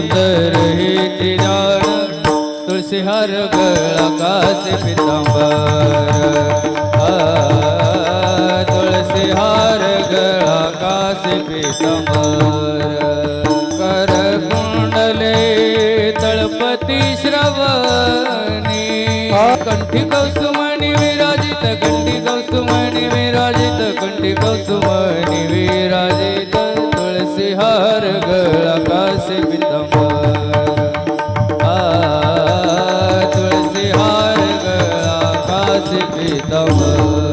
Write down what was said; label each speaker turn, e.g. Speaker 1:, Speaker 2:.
Speaker 1: निरंतर इति ध्यान तुलसी हर गळा कासे पितांबर। तुलसी हर गळा कासे पितांबर। कर कुंडले तळपती श्रवणी। कंठी कौसुमणी विराजित कंठी कौसुमणी विराजित कंठी कौसुमणी विराजित। तुळसी हार गळा ਸਿਖਿ ਤਵ